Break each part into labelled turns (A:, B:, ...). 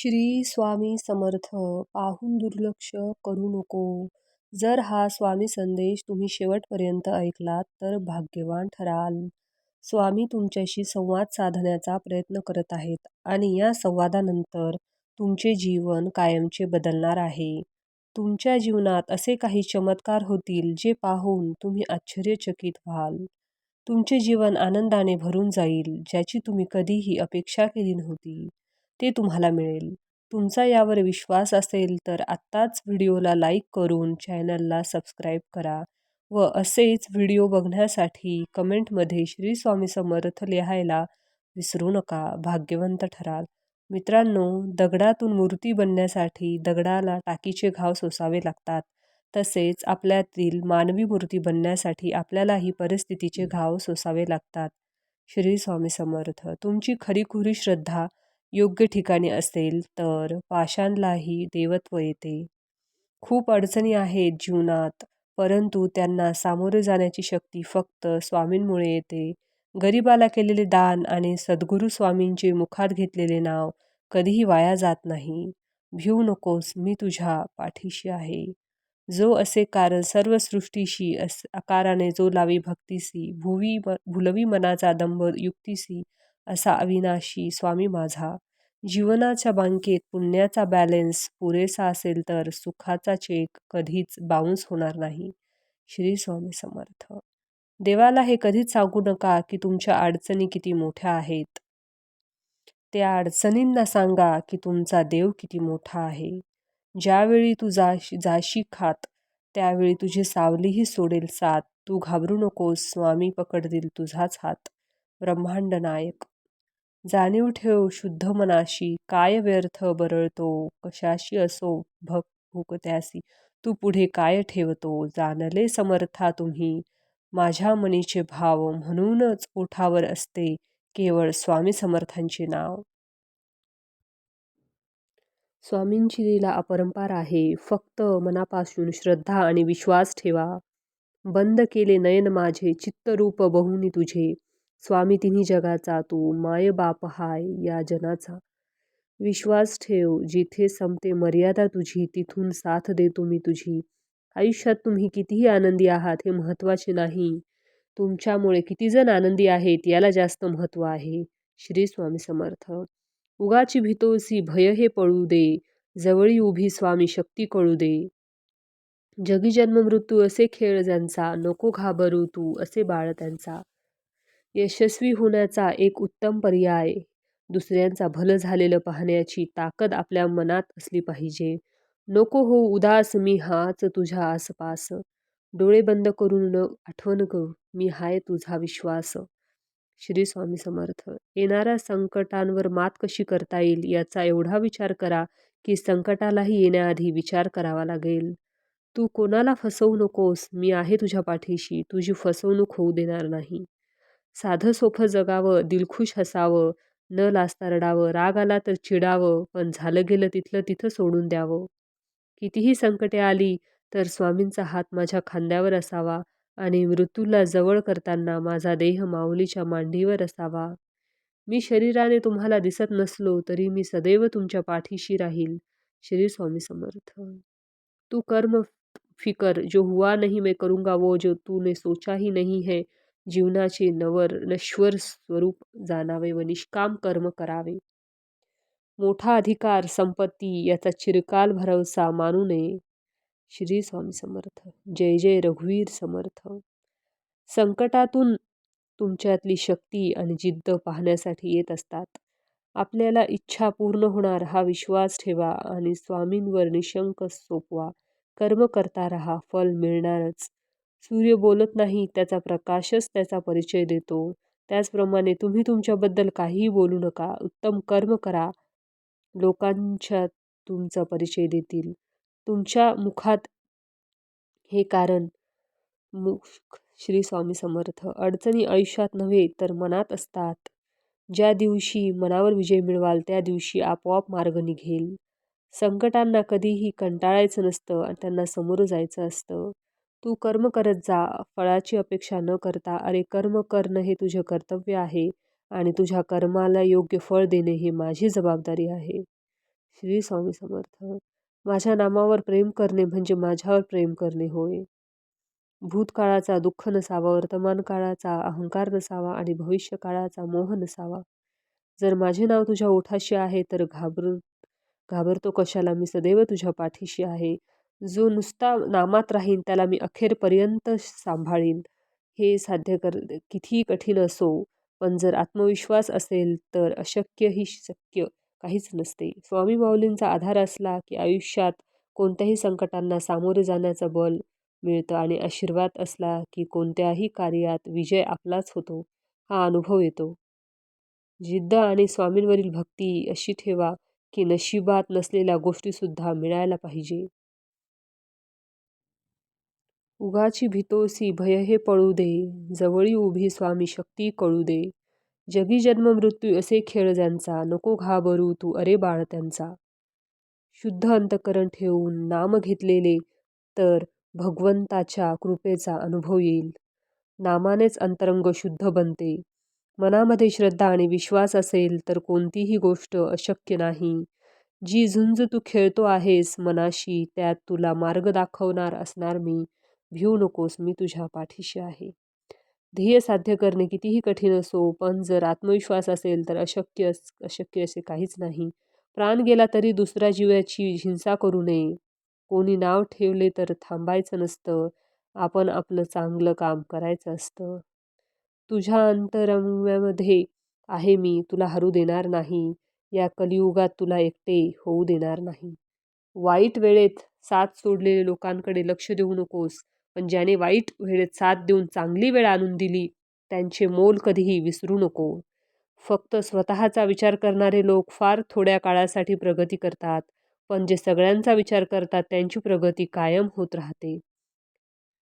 A: श्री स्वामी समर्थ पाहून दुर्लक्ष करू नको. जर हा स्वामी संदेश तुम्ही शेवटपर्यंत ऐकलात तर भाग्यवान ठराल. स्वामी तुमच्याशी संवाद साधण्याचा प्रयत्न करत आहेत आणि या संवादानंतर तुमचे जीवन कायमचे बदलणार आहे. तुमच्या जीवनात असे काही चमत्कार होतील जे पाहून तुम्ही आश्चर्यचकित व्हाल. तुमचे जीवन आनंदाने भरून जाईल ज्याची तुम्ही कधीही अपेक्षा केली नव्हती. ते तुम्हाला मिळेल. तुमचा यावर विश्वास असेल तर आत्ताच व्हिडिओला लाईक करून चॅनलला सबस्क्राईब करा व असेच व्हिडिओ बघण्यासाठी कमेंटमध्ये श्री स्वामी समर्थ लिहायला विसरू नका. भाग्यवंत ठराल. मित्रांनो दगडातून मूर्ती बनण्यासाठी दगडाला टाकीचे घाव सोसावे लागतात. तसेच आपल्यातील मानवी मूर्ती बनण्यासाठी आपल्यालाही परिस्थितीचे घाव सोसावे लागतात. श्री स्वामी समर्थ. तुमची खरीखुरी श्रद्धा योग्य ठिकाणी असेल तर पाषाणलाही देवत्व येते. खूप अडचणी आहेत जीवनात परंतु त्यांना सामोरे जाण्याची शक्ती फक्त स्वामींमुळे येते. गरिबाला केलेले दान आणि सद्गुरू स्वामींचे मुखात घेतलेले नाव कधीही वाया जात नाही. भिऊ नकोस मी तुझ्या पाठीशी आहे. जो असे कारण सर्व सृष्टीशी अस आकाराने जो लावी भक्तीसी भुवी भुलवी मनाचा दंभ युक्तीसी असा अविनाशी स्वामी माझा. जीवनाच्या बँकेत पुण्याचा बॅलेन्स पुरेसा असेल तर सुखाचा चेक कधीच बाउन्स होणार नाही. श्री स्वामी समर्थ. देवाला हे कधीच सांगू नका की तुमच्या अडचणी किती मोठ्या आहेत. त्या अडचणींना सांगा की तुमचा देव किती मोठा आहे. ज्यावेळी तू जाशी जाशी खात त्यावेळी तुझी सावलीही सोडेल साथ. तू घाबरू नकोस स्वामी पकडतील तुझाच हात. ब्रह्मांड नायक. जाणीव ठेव शुद्ध मनाशी. काय व्यर्थ बरळतो? कशाशी असो? भक भुकत्यासी तू पुढे काय ठेवतो? जाणले समर्था तुम्ही. माझ्या मनीचे भाव म्हणूनच ओठावर असते. केवळ स्वामी समर्थांचे नाव. स्वामींची लीला अपरंपार आहे. फक्त मनापासून श्रद्धा आणि विश्वास ठेवा. बंद केले नयन माझे. चित्तरूप बहुनी तुझे. स्वामी तिन्ही जगाचा तू माय बाप हाय या जनाचा. विश्वास ठेव जिथे संपते मर्यादा तुझी तिथून साथ देतो मी तुझी. आयुष्यात तुम्ही कितीही आनंदी आहात हे महत्त्वाचे नाही. तुमच्यामुळे किती जण आनंदी आहेत याला जास्त महत्त्व आहे. श्री स्वामी समर्थ. उगाची भीतोसी भय हे पळू दे. जवळी उभी स्वामी शक्ती कळू दे. जगी जन्म मृत्यू असे खेळ ज्यांचा नको घाबरू तू असे बाळ त्यांचा. यशस्वी होण्याचा एक उत्तम पर्याय दुसऱ्यांचा भलं झालेलं पाहण्याची ताकद आपल्या मनात असली पाहिजे. नको हो उदास मी हाच तुझ्या आसपास. डोळे बंद करून न आठवण ग मी हाय तुझा विश्वास. श्री स्वामी समर्थ. येणाऱ्या संकटांवर मात कशी करता येईल याचा एवढा विचार करा की संकटालाही येण्याआधी विचार करावा लागेल. तू कोणाला फसवू नकोस मी आहे तुझ्या पाठीशी तुझी फसवणूक होऊ देणार नाही. साधं सोफं जगावं दिलखुश हसावं न लाजता रडावं राग आला तर चिडावं पण झालं गेलं तिथलं तिथं सोडून द्यावं. कितीही संकटे आली तर स्वामींचा हात माझ्या खांद्यावर असावा आणि मृत्यूला जवळ करताना माझा देह माऊलीच्या मांडीवर असावा. मी शरीराने तुम्हाला दिसत नसलो तरी मी सदैव तुमच्या पाठीशी राहील. श्री स्वामी समर्थ. तू कर्म फिकर जो हुआ नहीं मैं करूँगा वो जो तूने सोचा ही नहीं है जीवनाचे नवर नश्वर स्वरूप जाणावे व निष्काम कर्म करावे. मोठा अधिकार संपत्ती याचा चिरकाल भरवसा मानू नये. श्री स्वामी समर्थ. जय जय रघुवीर समर्थ. संकटातून तुमच्यातली शक्ती आणि जिद्द पाहण्यासाठी येत असतात. आपल्याला इच्छा पूर्ण होणार हा विश्वास ठेवा आणि स्वामींवर निशंक सोपवा. कर्म करता रहा फल मिळणारच. सूर्य बोलत नाही त्याचा प्रकाशच त्याचा परिचय देतो. त्याचप्रमाणे तुम्ही तुमच्याबद्दल काहीही बोलू नका. उत्तम कर्म करा. लोकांच्या तुमचा परिचय देतील. तुमच्या मुखात हे कारण मुख श्री स्वामी समर्थ. अडचणी आयुष्यात नव्हे तर मनात असतात. ज्या दिवशी मनावर विजय मिळवाल त्या दिवशी आपोआप मार्ग निघेल. संकटांना कधीही कंटाळायचं नसतं आणि त्यांना समोरं जायचं असतं. तू कर्म करत जा फळाची अपेक्षा न करता अरे कर्म करणं हे तुझे कर्तव्य आहे आणि तुझ्या कर्माला योग्य फळ देणे ही माझी जबाबदारी आहे. श्री स्वामी समर्थ. माझ्या नामावर प्रेम करणे म्हणजे माझ्यावर प्रेम करणे होय. भूतकाळाचा दुःख नसावा वर्तमान काळाचा अहंकार नसावा आणि भविष्य काळाचा मोह नसावा. जर माझे नाव तुझ्या ओठाशी आहे तर घाबरून घाबरतो कशाला? मी सदैव तुझ्या पाठीशी आहे. जो नुसता नामात राहीन त्याला मी अखेरपर्यंत सांभाळीन. हे साध्य कर कितीही कठीण असो पण जर आत्मविश्वास असेल तर अशक्य ही शक्य काहीच नसते. स्वामी माऊलींचा आधार असला की आयुष्यात कोणत्याही संकटांना सामोरे जाण्याचं बल मिळतं आणि आशीर्वाद असला की कोणत्याही कार्यात विजय आपलाच होतो हा अनुभव येतो. जिद्द आणि स्वामींवरील भक्ती अशी ठेवा की नशिबात नसलेल्या गोष्टीसुद्धा मिळायला पाहिजे. उगाची भितोसी भय हे पळू दे जवळी उभी स्वामी शक्ती कळू दे. जगी जन्म मृत्यू असे खेळ ज्यांचा नको घाबरू तू अरे बाळ त्यांचा. शुद्ध अंतकरण ठेवून नाम घेतलेले तर भगवंताच्या कृपेचा अनुभव येईल. नामानेच अंतरंग शुद्ध बनते. मनामध्ये श्रद्धा आणि विश्वास असेल तर कोणतीही गोष्ट अशक्य नाही. जी झुंज तू खेळतो आहेस मनाशी त्यात तुला मार्ग दाखवणार असणार मी. भिऊ नकोस मी तुझ्या पाठीशी आहे. ध्येय साध्य करणे कितीही कठीण असो पण जर आत्मविश्वास असेल तर अशक्य अशक्य असे काहीच नाही. प्राण गेला तरी दुसऱ्या जीवाची हिंसा करू नये. कोणी नाव ठेवले तर थांबायचं नसतं. आपण आपलं चांगलं काम करायचं असतं. तुझ्या अंतरम्यामध्ये आहे मी तुला हरू देणार नाही. या कलियुगात तुला एकटे होऊ देणार नाही. वाईट वेळेत साथ सोडलेल्या लोकांकडे लक्ष देऊ नकोस. पण ज्याने वाईट वेळेत साथ देऊन चांगली वेळ आणून दिली त्यांचे मोल कधीही विसरू नको. फक्त स्वतःचा विचार करणारे लोक फार थोड्या काळासाठी प्रगती करतात पण जे सगळ्यांचा विचार करतात त्यांची प्रगती कायम होत राहते.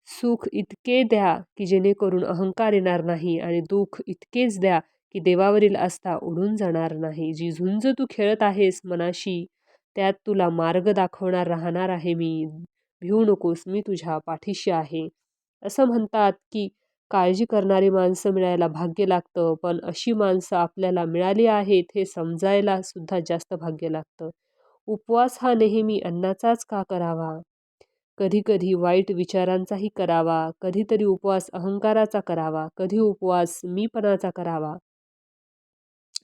A: सुख इतके द्या की जेणेकरून अहंकार येणार नाही आणि दुःख इतकेच द्या की देवावरील आस्था उडून जाणार नाही. जी झुंज तू खेळत आहेस मनाशी त्यात तुला मार्ग दाखवणार राहणार आहे मी. भिवू नकोस मी तुझ्या पाठीशी आहे. असं म्हणतात की काळजी करणारी माणसं मिळायला भाग्य लागतं पण अशी माणसं आपल्याला मिळाली आहेत हे समजायला सुद्धा जास्त भाग्य लागतं. उपवास हा नेहमी अन्नाचाच का करावा? कधीकधी वाईट विचारांचाही करावा कधीतरी उपवास अहंकाराचा करावा कधी उपवास मीपणाचा करावा.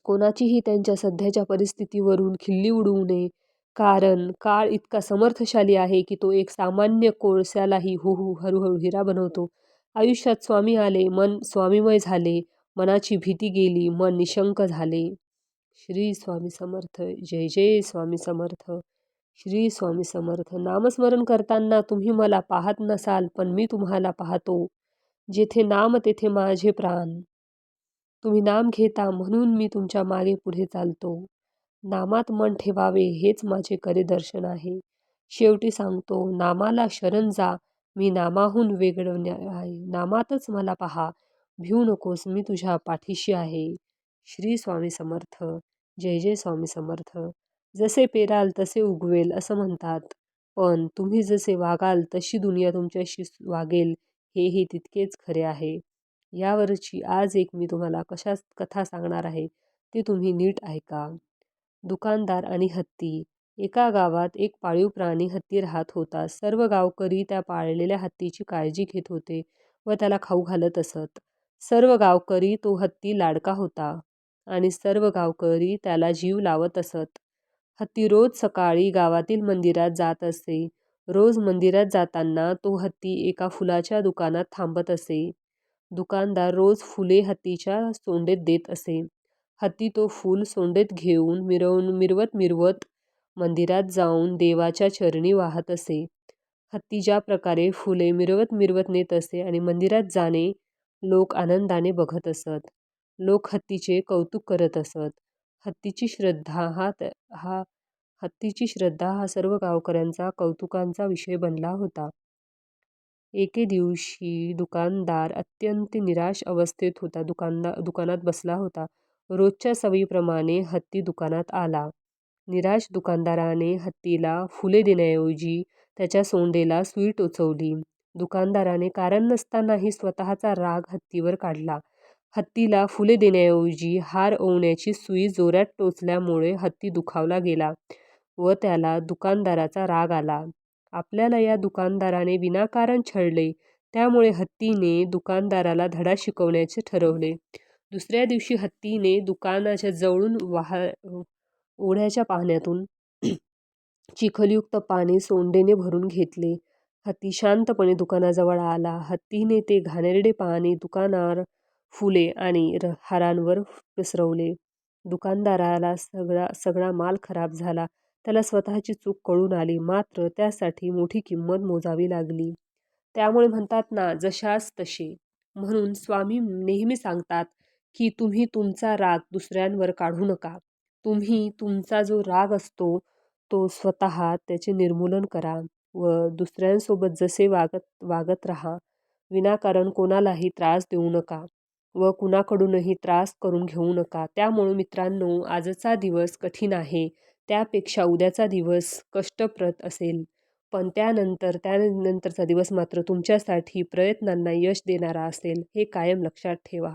A: कोणाचीही त्यांच्या सध्याच्या परिस्थितीवरून खिल्ली उडवू नये कारण काळ इतका समर्थशाली आहे की तो एक सामान्य कोळस्यालाही हुहू हळूहळू हिरा बनवतो. आयुष्यात स्वामी आले मन स्वामीमय झाले मनाची भीती गेली मन निशंक झाले. श्री स्वामी समर्थ जय जय स्वामी समर्थ. श्री स्वामी समर्थ नामस्मरण करताना तुम्ही मला पाहत नसाल पण मी तुम्हाला पाहतो. जेथे नाम तेथे माझे प्राण. तुम्ही नाम घेता म्हणून मी तुमच्या मागे पुढे चालतो. नामात मन ठेवावे हेच माझे करे दर्शन आहे. शेवटी सांगतो नामाला शरण जा मी नामाहून वेगळं आहे. नामातच मला पहा भिऊ नकोस मी तुझ्या पाठीशी आहे. श्री स्वामी समर्थ. जय जय स्वामी समर्थ. जसे पेराल तसे उगवेल असं म्हणतात. पण तुम्ही जसे वागाल तशी दुनिया तुमच्याशी वागेल हेही तितकेच खरे आहे. यावरची आज एक मी तुम्हाला कशा कथा सांगणार आहे ती तुम्ही नीट ऐका. दुकानदार आणि हत्ती. एका गावात एक पाळीव प्राणी हत्ती राहत होता. सर्व गावकरी त्या पाळलेल्या हत्तीची काळजी घेत होते व त्याला खाऊ घालत असत. सर्व गावकरी तो हत्ती लाडका होता आणि सर्व गावकरी त्याला जीव लावत असत. हत्ती रोज सकाळी गावातील मंदिरात जात असे. रोज मंदिरात जाताना तो हत्ती एका फुलाच्या दुकानात थांबत असे. दुकानदार रोज फुले हत्तीच्या सोंडेत देत असे. हत्ती तो फूल सोंडेत घेऊन मिरवून मिरवत मिरवत मंदिरात जाऊन देवाच्या चरणी वाहत असे. हत्ती ज्या प्रकारे फुले मिरवत मिरवत नेत असे आणि मंदिरात जाणे लोक आनंदाने बघत असत. लोक हत्तीचे कौतुक करत असत. हत्तीची श्रद्धा हा हा हत्तीची श्रद्धा हा सर्व गावकऱ्यांचा कौतुकांचा विषय बनला होता. एके दिवशी दुकानदार अत्यंत निराश अवस्थेत होता दुकानदार दुकानात बसला होता. रोजच्या सवयीप्रमाणे हत्ती दुकानात आला निराश दुकानदाराने हत्तीला फुले देण्याऐवजी त्याच्या सोंडेला सुई टोचवली दुकानदाराने कारण नसतानाही स्वतःचा राग हत्तीवर काढला हत्तीला फुले देण्याऐवजी हार ओवण्याची सुई जोरात टोचल्यामुळे हत्ती दुखावला गेला व त्याला दुकानदाराचा राग आला. आपल्याला या दुकानदाराने विनाकारण छळले त्यामुळे हत्तीने दुकानदाराला धडा शिकवण्याचे ठरवले. दुसऱ्या दिवशी हत्तीने दुकानाच्या जवळून ओढ्याच्या पाण्यातून चिखलयुक्त पाणी सोंडेने भरून घेतले. हत्ती शांतपणे दुकानाजवळ आला. हत्तीने ते घाणेरडे पाणी दुकानावर, फुले आणि हारांवर पसरवले. दुकानदाराला सगळा माल खराब झाला. त्याला स्वतःची चूक कळून आली. मात्र त्यासाठी मोठी किंमत मोजावी लागली. त्यामुळे म्हणतात ना, जशास तसे. म्हणून स्वामी नेहमी सांगतात की तुम्ही तुमचा राग दुसऱ्यांवर काढू नका. तुम्ही तुमचा जो राग असतो तो स्वतः त्याचे निर्मूलन करा व दुसऱ्यांसोबत जसे वागत वागत राहा. विनाकारण कोणालाही त्रास देऊ नका व कुणाकडूनही त्रास करून घेऊ नका. त्यामुळे मित्रांनो, आजचा दिवस कठीण आहे. त्यापेक्षा उद्याचा दिवस कष्टप्रत असेल. पण त्यानंतर त्यानंतरचा दिवस मात्र तुमच्यासाठी प्रयत्नांना यश देणारा असेल, हे कायम लक्षात ठेवा.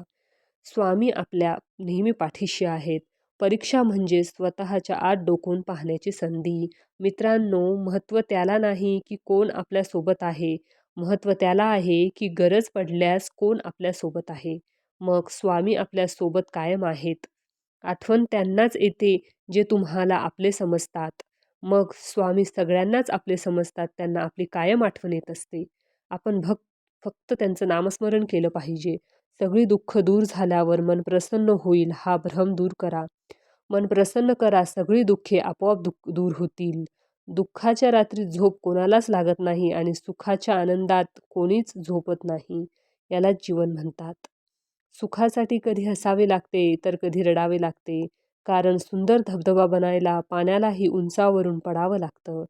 A: स्वामी आपल्या नेहमी पाठीशी आहेत. परीक्षा म्हणजे स्वतःच्या आत डोकून पाहण्याची संधी. मित्रांनो, महत्त्व त्याला नाही की कोण आपल्यासोबत आहे. महत्त्व त्याला आहे की गरज पडल्यास कोण आपल्यासोबत आहे. मग स्वामी आपल्यासोबत कायम आहेत. आठवण त्यांनाच येते जे तुम्हाला आपले समजतात. मग स्वामी सगळ्यांनाच आपले समजतात. त्यांना आपली कायम आठवण येत असते. आपण भक्त फक्त त्यांचं नामस्मरण केलं पाहिजे. सगळी दुःख दूर झाल्यावर मन प्रसन्न होईल हा भ्रम दूर करा. मन प्रसन्न करा, सगळी दुःखे आपोआप दूर होतील. दुःखाच्या रात्री झोप कोणालाच लागत नाही आणि सुखाच्या आनंदात कोणीच झोपत नाही. यालाच जीवन म्हणतात. सुखासाठी कधी हसावे लागते तर कधी रडावे लागते. कारण सुंदर धबधबा बनायला पाण्यालाही उंचावरून पडावं लागतं.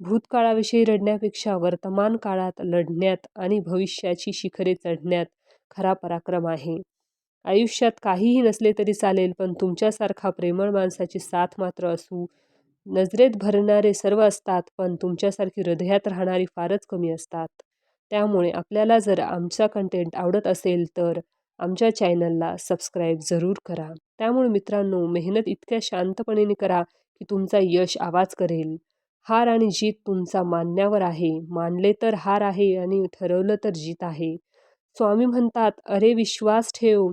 A: भूतकाळाविषयी रडण्यापेक्षा वर्तमान काळात लढण्यात आणि भविष्याची शिखरे चढण्यात खरा पराक्रम आहे. आयुष्यात काहीही नसले तरी चालेल पण तुमच्यासारखा प्रेमळ माणसाची साथ मात्र असू. नजरेत भरणारे सर्व असतात पण तुमच्यासारखी हृदयात राहणारी फारच कमी असतात. त्यामुळे आपल्याला जर आमचा कंटेंट आवडत असेल तर आमच्या चॅनलला सबस्क्राईब जरूर करा. त्यामुळे मित्रांनो, मेहनत इतक्या शांतपणे करा की तुमचा यश आवाज करेल. हार आणि जीत तुमचा मानण्यावर आहे. मानले तर हार आहे आणि ठरवलं तर जीत आहे. स्वामी म्हणतात, अरे विश्वास ठेव.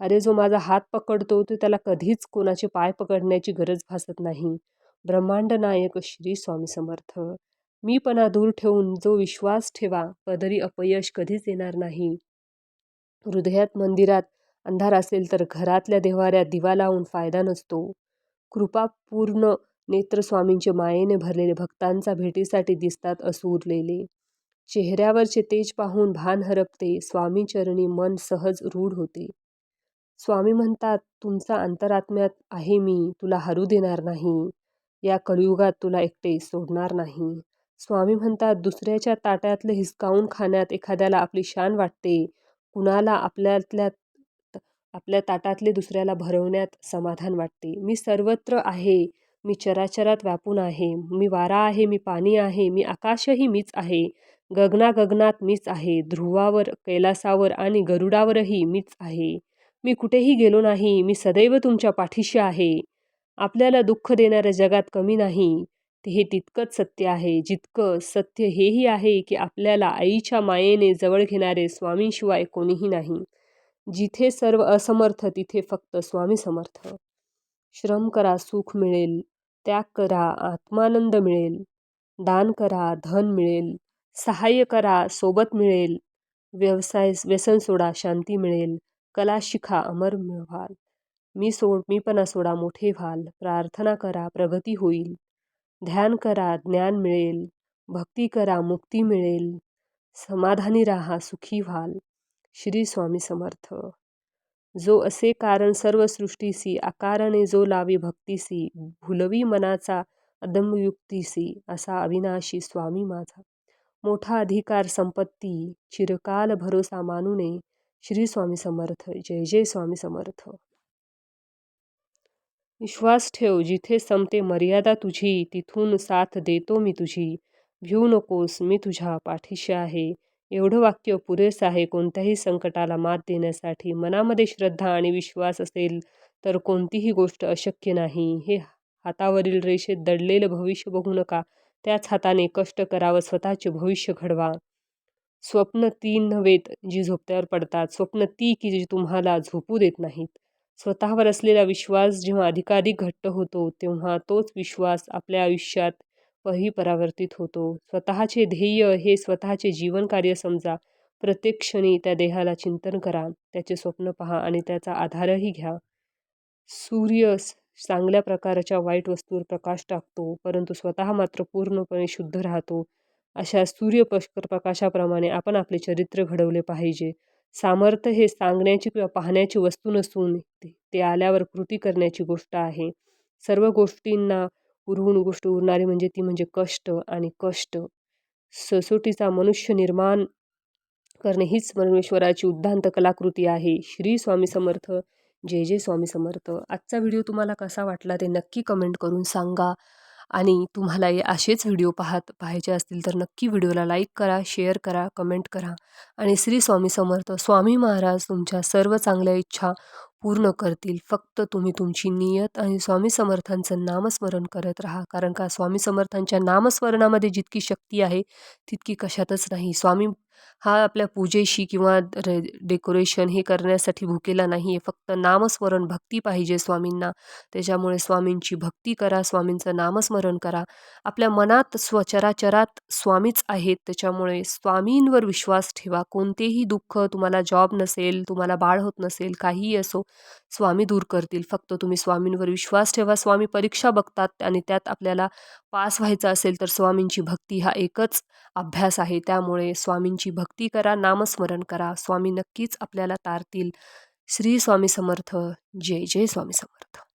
A: अरे जो माझा हात पकडतो तो त्याला कधीच कोणाचे पाय पकडण्याची गरज भासत नाही. ब्रह्मांड नायक श्री स्वामी समर्थ. मीपणा दूर ठेवून जो विश्वास ठेवा, पदरी अपयश कधीच येणार नाही. हृदयात मंदिरात अंधार असेल तर घरातल्या देवाऱ्यात दिवा लावून फायदा नसतो. कृपापूर्ण नेत्र स्वामींचे मायेने भरलेले भक्तांचा भेटीसाठी दिसतात असू उरलेले चेहऱ्यावरचे तेज पाहून भान हरपते. स्वामीचरणी मन सहज रूढ होते. स्वामी म्हणतात, तुमचा अंतरात्म्यात आहे मी, तुला हरू देणार नाही. या कलियुगात तुला एकटे सोडणार नाही. स्वामी म्हणतात, दुसऱ्याच्या ताटातले हिसकावून खाण्यात एखाद्याला आपली शान वाटते. कुणाला आपल्यातल्या आपल्या ताटातले दुसऱ्याला भरवण्यात समाधान वाटते. मी सर्वत्र आहे. मी चराचरात व्यापून आहे. मी वारा आहे. मी पाणी आहे. मी आकाशही मीच आहे. गगनागगनात मीच आहे. ध्रुवावर, कैलासावर आणि गरुडावरही मीच आहे. मी कुठेही गेलो नाही. मी सदैव तुमच्या पाठीशी आहे. आपल्याला दुःख देणाऱ्या जगात कमी नाही. हे तितकंच सत्य आहे. जितकं सत्य हेही आहे की आपल्याला आईच्या मायेने जवळ घेणारे स्वामींशिवाय कोणीही नाही. जिथे सर्व असमर्थ तिथे फक्त स्वामी समर्थ. श्रम करा सुख मिळेल. त्याग करा, आत्मानंद मिळेल. दान करा, धन मिळेल. सहाय्य करा, सोबत मिळेल. व्यवसाय, व्यसन सोडा, शांती मिळेल. कला शिखा अमर व्हाल. मीपणा सोडा, मोठे व्हाल. प्रार्थना करा, प्रगती होईल. ध्यान करा, ज्ञान मिळेल. भक्ती करा, मुक्ती मिळेल. समाधानी राहा, सुखी व्हाल. श्री स्वामी समर्थ. जो असे कारण सर्व सृष्टीसी आकारणे जो लावी भक्तीसी भुलवी मनाचा अदम्य युक्तीसी असा अविनाशी स्वामी माझा. मोठा अधिकार संपत्ती चिरकाल भरोसा मानूने श्री स्वामी समर्थ. जय जय स्वामी समर्थ. विश्वास ठेव जिथे संपते मर्यादा तुझी तिथून साथ देतो मी तुझी. भिऊ नकोस मी तुझ्या पाठीशी आहे. एवढं वाक्य पुरेसं आहे कोणत्याही संकटाला मात देण्यासाठी. मनामध्ये श्रद्धा आणि विश्वास असेल तर कोणतीही गोष्ट अशक्य नाही. हे हातावरील रेषेत दडलेलं भविष्य बघू नका त्याच हाताने कष्ट करावं स्वतःचे भविष्य घडवा स्वप्न ती नव्हेत जी झोपत्यावर पडतात स्वप्न ती की जी तुम्हाला झोपू देत नाहीत स्वतःवर असलेला विश्वास जेव्हा अधिकाधिक घट्ट होतो तेव्हा तोच विश्वास आपल्या आयुष्यात ही परावर्तित होतो. स्वतःचे ध्येय हे स्वतःचे जीवन कार्य समजा. प्रत्येक क्षणी त्या देहाला चिंतन करा त्याचे स्वप्न पहा आणि त्याचा आधारही घ्या. सूर्य चांगल्या प्रकारच्या वाईट वस्तूवर प्रकाश टाकतो परंतु स्वतः मात्र पूर्णपणे शुद्ध राहतो. अशा सूर्य प्रकाशाप्रमाणे आपण आपले चरित्र घडवले पाहिजे. सामर्थ्य हे सांगण्याची किंवा पाहण्याची वस्तू नसून ते आल्यावर कृती करण्याची गोष्ट आहे. सर्व गोष्टींना उरवून गोष्ट उरणारी म्हणजे ती म्हणजे कष्ट आणि कष्ट. ससोटीचा मनुष्य निर्माण करणे हीच परमेश्वराची उद्धांत कलाकृती आहे. श्री स्वामी समर्थ. जय जय स्वामी समर्थ. आजचा व्हिडिओ तुम्हाला कसा वाटला ते नक्की कमेंट करून सांगा. आणि तुम्हाला असेच व्हिडिओ पाहत पाहायचे असतील तर नक्की व्हिडिओला लाईक करा शेअर करा कमेंट करा. आणि श्री स्वामी समर्थ. स्वामी महाराज तुमच्या सर्व चांगल्या इच्छा पूर्ण करतील. फक्त तुम्ही तुमची नियत आणि स्वामी समर्थांचं नामस्मरण करत राहा. कारण का? स्वामी समर्थांच्या नामस्मरणामध्ये जितकी शक्ती आहे तितकी कशातच नाही. स्वामी हा आपल्या पूजेशी किंवा रे डेकोरेशन हे करण्यासाठी भुकेला नाही आहे फक्त नामस्मरण भक्ती पाहिजे स्वामींना. त्याच्यामुळे स्वामींची भक्ती करा स्वामींचं नामस्मरण करा. आपल्या मनात स्वचराचरात स्वामीच आहेत. त्याच्यामुळे स्वामींवर विश्वास ठेवा. कोणतेही दुःख तुम्हाला जॉब नसेल तुम्हाला बाळ होत नसेल काहीही असो स्वामी दूर करतील. फक्त तुम्ही स्वामींवर विश्वास ठेवा. स्वामी परीक्षा बघतात आणि त्यात आपल्याला पास व्हायचं असेल तर स्वामींची भक्ती हा एकच अभ्यास आहे. त्यामुळे स्वामींची स्वामींची भक्ती करा नामस्मरण करा. स्वामी नक्कीच आपल्याला तारतील. श्री स्वामी समर्थ. जय जय स्वामी समर्थ.